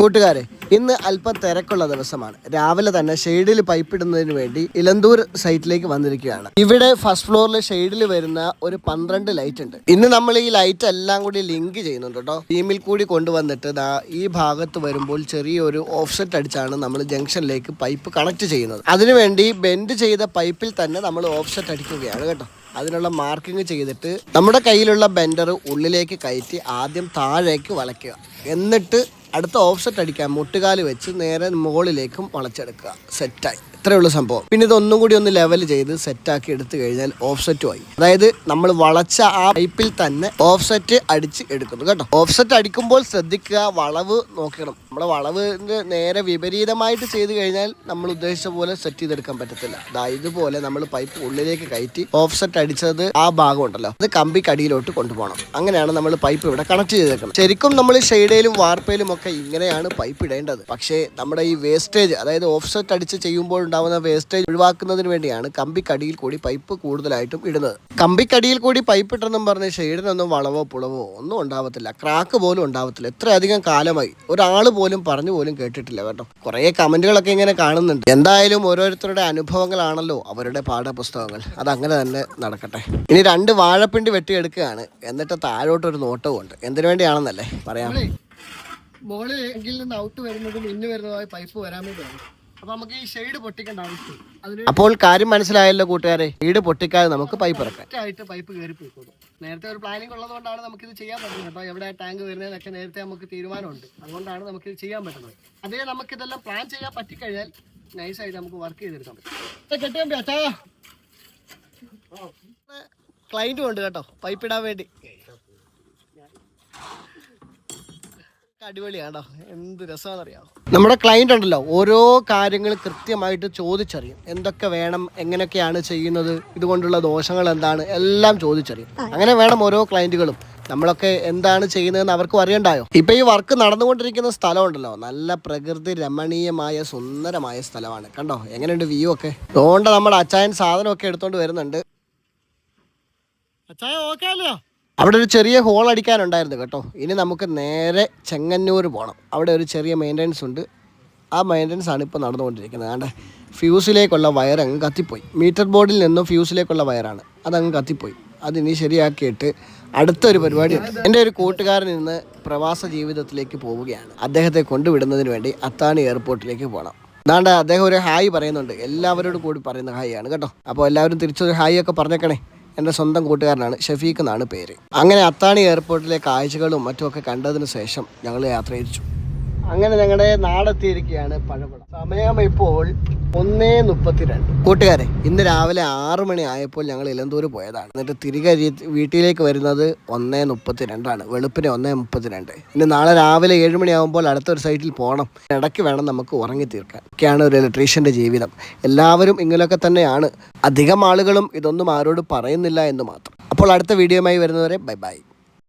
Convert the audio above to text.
കൂട്ടുകാരെ ഇന്ന് അല്പം തിരക്കുള്ള ദിവസമാണ്. രാവിലെ തന്നെ ഷെയ്ഡിൽ പൈപ്പ് ഇടുന്നതിന് വേണ്ടി ഇലന്തൂർ സൈറ്റിലേക്ക് വന്നിരിക്കുകയാണ്. ഇവിടെ ഫസ്റ്റ് ഫ്ലോറിൽ ഷെയ്ഡിൽ വരുന്ന ഒരു പന്ത്രണ്ട് ലൈറ്റ് ഉണ്ട്. ഇന്ന് നമ്മൾ ഈ ലൈറ്റ് എല്ലാം കൂടി ലിങ്ക് ചെയ്യുന്നുണ്ട് കേട്ടോ. ടീമിൽ കൂടി കൊണ്ടുവന്നിട്ട് ഈ ഭാഗത്ത് വരുമ്പോൾ ചെറിയൊരു ഓഫ്സെറ്റ് അടിച്ചാണ് നമ്മൾ ജംഗ്ഷനിലേക്ക് പൈപ്പ് കണക്ട് ചെയ്യുന്നത്. അതിനുവേണ്ടി ബെൻഡ് ചെയ്ത പൈപ്പിൽ തന്നെ നമ്മൾ ഓഫ്സെറ്റ് അടിക്കുകയാണ് കേട്ടോ. അതിനുള്ള മാർക്കിംഗ് ചെയ്തിട്ട് നമ്മുടെ കയ്യിലുള്ള ബെൻഡർ ഉള്ളിലേക്ക് കയറ്റി ആദ്യം താഴേക്ക് വളയ്ക്കുക എന്നിട്ട് അടുത്ത ഓഫ്സെറ്റ് അടിക്കാൻ മുട്ടുകാൽ വെച്ച് നേരെ മുകളിലേക്കും വളച്ചെടുക്കുക. സെറ്റായി. ഇത്രയേ ഉള്ളൂ സംഭവം. പിന്നെ ഇത് ഒന്നും കൂടി ഒന്ന് ലെവൽ ചെയ്ത് സെറ്റാക്കി എടുത്തു കഴിഞ്ഞാൽ ഓഫ്സെറ്റും ആയി അതായത് നമ്മൾ വളച്ച ആ പൈപ്പിൽ തന്നെ ഓഫ്സെറ്റ് അടിച്ച് എടുക്കുന്നു കേട്ടോ. ഓഫ്സെറ്റ് അടിക്കുമ്പോൾ ശ്രദ്ധിക്കുക വളവ് നോക്കണം. നമ്മൾ വളവിന്റെ നേരെ വിപരീതമായിട്ട് ചെയ്ത് കഴിഞ്ഞാൽ നമ്മൾ ഉദ്ദേശിച്ച പോലെ സെറ്റ് ചെയ്തെടുക്കാൻ പറ്റത്തില്ല. അതായത് ഇതുപോലെ നമ്മൾ പൈപ്പ് ഉള്ളിലേക്ക് കയറ്റി ഓഫ്സെറ്റ് അടിച്ചത് ആ ഭാഗം ഉണ്ടല്ലോ. അത് കമ്പിക്കടിയിലോട്ട് കൊണ്ടുപോകണം. അങ്ങനെയാണ് നമ്മൾ പൈപ്പ് ഇവിടെ കണക്ട് ചെയ്തേക്കണം ശരിക്കും നമ്മൾ ഷെയ്ഡയിലും വാർപ്പയിലും ഒക്കെ ഇങ്ങനെയാണ് പൈപ്പ് ഇടേണ്ടത്. പക്ഷേ നമ്മുടെ ഈ വേസ്റ്റേജ് അതായത് ഓഫ്സെറ്റ് അടിച്ച് ചെയ്യുമ്പോൾ ഉണ്ടാവുന്ന വേസ്റ്റേജ് ഒഴിവാക്കുന്നതിന് വേണ്ടിയാണ് കമ്പിക്കടിയിൽ കൂടി പൈപ്പ് കൂടുതലായിട്ടും ഇടുന്നത്. കമ്പിക്കടിയിൽ കൂടി പൈപ്പ് ഇട്ടെന്നും പറഞ്ഞ് ഷെയ്ഡിനൊന്നും വളവോ പുളവോ ഒന്നും ഉണ്ടാവത്തില്ല. ക്രാക്ക് പോലും ഉണ്ടാവത്തില്ല. ഇത്രയധികം കാലമായി ഒരാൾ പോലും പറഞ്ഞു പോലും കേട്ടിട്ടില്ല കേട്ടോ. കുറേ കമന്റുകളൊക്കെ ഇങ്ങനെ കാണുന്നുണ്ട്. എന്തായാലും ഓരോരുത്തരുടെ അനുഭവങ്ങളാണല്ലോ അവരുടെ പാഠപുസ്തകങ്ങൾ. അത് അങ്ങനെ തന്നെ നടക്കട്ടെ. ഇനി രണ്ട് വാഴപ്പിണ്ടി വെട്ടിയെടുക്കുകയാണ്. എന്നിട്ട് താഴോട്ടൊരു നോട്ടവും ഉണ്ട് എന്തിനു വേണ്ടിയാണെന്നല്ലേ പറയാം. മുകളിൽ എങ്കിൽ നിന്ന് ഔട്ട് വരുന്നതും ഇന്ന് വരുന്നതായി പൈപ്പ് വരാൻ വേണ്ടിയാണ് അപ്പൊ നമുക്ക് ഈ ഷെയ്ഡ് പൊട്ടിക്കേണ്ട ആവശ്യം അതിന് അപ്പോൾ കാര്യം മനസ്സിലായല്ലോ കൂട്ടുകാരെ. ഷെയ്ഡ് പൊട്ടിക്കാതെ നമുക്ക് പൈപ്പ് ഇറക്കാം. ആയിട്ട് പൈപ്പ് കയറി പോയിക്കോളും. നേരത്തെ ഒരു പ്ലാനിംഗ് ഉള്ളതുകൊണ്ടാണ് നമുക്ക് ഇത് ചെയ്യാൻ പറ്റുന്നത്. അപ്പൊ എവിടെ ടാങ്ക് വരുന്നതിനൊക്കെ നേരത്തെ നമുക്ക് തീരുമാനമുണ്ട്. അതുകൊണ്ടാണ് നമുക്ക് ഇത് ചെയ്യാൻ പറ്റുന്നത്. അതേ നമുക്ക് ഇതെല്ലാം പ്ലാൻ ചെയ്യാൻ പറ്റിക്കഴിഞ്ഞാൽ നൈസായിട്ട് നമുക്ക് വർക്ക് ചെയ്തെടുക്കാൻ പറ്റും. കെട്ടിയാ ക്ലൈന്റും ഉണ്ട് കേട്ടോ. പൈപ്പ് ഇടാൻ വേണ്ടി. അടിപൊളിയാണോ എന്ത് നമ്മുടെ ക്ലയന്റ് ഉണ്ടല്ലോ ഓരോ കാര്യങ്ങൾ കൃത്യമായിട്ട് ചോദിച്ചറിയും. എന്തൊക്കെ വേണം എങ്ങനെയൊക്കെയാണ് ചെയ്യുന്നത് ഇതുകൊണ്ടുള്ള ദോഷങ്ങൾ എന്താണ് എല്ലാം ചോദിച്ചറിയും. അങ്ങനെ വേണം ഓരോ ക്ലയന്റുകളും നമ്മളൊക്കെ എന്താണ് ചെയ്യുന്നതെന്ന് അവർക്കും അറിയണ്ടായോ? ഇപ്പൊ ഈ വർക്ക് നടന്നുകൊണ്ടിരിക്കുന്ന സ്ഥലം ഉണ്ടല്ലോ നല്ല പ്രകൃതി രമണീയമായ സുന്ദരമായ സ്ഥലമാണ്. കണ്ടോ? എങ്ങനെയുണ്ട് വ്യൂ ഒക്കെ? അതുകൊണ്ട് നമ്മുടെ അച്ചായൻ സാധനമൊക്കെ എടുത്തോണ്ട് വരുന്നുണ്ട്. അച്ചായ ഓക്കെ അല്ലയോ? അവിടെ ഒരു ചെറിയ ഹോൾ അടിക്കാനുണ്ടായിരുന്നു കേട്ടോ. ഇനി നമുക്ക് നേരെ ചെങ്ങന്നൂർ പോകണം അവിടെ ഒരു ചെറിയ മെയിന്റനൻസ് ഉണ്ട്. ആ മെയിന്റനൻസ് ആണ് ഇപ്പോൾ നടന്നുകൊണ്ടിരിക്കുന്നത്. ആണ്ടെ ഫ്യൂസിലേക്കുള്ള വയർ അങ്ങ് കത്തിപ്പോയി. മീറ്റർ ബോർഡിൽ നിന്നും ഫ്യൂസിലേക്കുള്ള വയറാണ് അതങ്ങ് കത്തിപ്പോയി. അതിനി ശരിയാക്കിയിട്ട് അടുത്തൊരു പരിപാടി എന്റെ ഒരു കൂട്ടുകാരൻ ഇന്ന് പ്രവാസ ജീവിതത്തിലേക്ക് പോവുകയാണ്. അദ്ദേഹത്തെ കൊണ്ടുവിടുന്നതിന് വേണ്ടി അത്താണി എയർപോർട്ടിലേക്ക് പോകണം അതാണ്ട് അദ്ദേഹം ഒരു ഹായ് പറയുന്നുണ്ട്. എല്ലാവരോടും കൂടി പറയുന്ന ഹായ് ആണ്. കേട്ടോ? അപ്പോൾ എല്ലാവരും തിരിച്ചൊരു ഹായ് ഒക്കെ പറഞ്ഞേക്കണേ. എന്റെ സ്വന്തം കൂട്ടുകാരനാണ് ഷഫീഖ് എന്നാണ് പേര്. അങ്ങനെ അത്താണി എയർപോർട്ടിലെ കാഴ്ചകളും മറ്റുമൊക്കെ കണ്ടതിന് ശേഷം ഞങ്ങൾ യാത്ര തിരിച്ചു. അങ്ങനെ ഞങ്ങളുടെ നാടെത്തിയിരിക്കുകയാണ് പഴവട സമയം ഇപ്പോൾ ഒന്നേ മുപ്പത്തിരണ്ട്. കൂട്ടുകാരെ ഇന്ന് രാവിലെ ആറു മണി ആയപ്പോൾ ഞങ്ങൾ ഇലന്തൂർ പോയതാണ്. എന്നിട്ട് തിരികെ വീട്ടിലേക്ക് വരുന്നത് ഒന്നേ മുപ്പത്തിരണ്ടാണ്. വെളുപ്പിന് ഒന്നേ മുപ്പത്തിരണ്ട്. ഇനി നാളെ രാവിലെ ഏഴ് മണിയാകുമ്പോൾ അടുത്തൊരു സൈറ്റിൽ പോകണം ഇടയ്ക്ക് വേണം നമുക്ക് ഉറങ്ങി തീർക്കാൻ. ഒക്കെയാണ് ഒരു ഇലക്ട്രീഷ്യന്റെ ജീവിതം. എല്ലാവരും ഇങ്ങനെയൊക്കെ തന്നെയാണ്. അധികം ആളുകളും ഇതൊന്നും ആരോട് പറയുന്നില്ല എന്ന് മാത്രം. അപ്പോൾ അടുത്ത വീഡിയോയുമായി വരുന്നവരെ ബൈ ബൈ.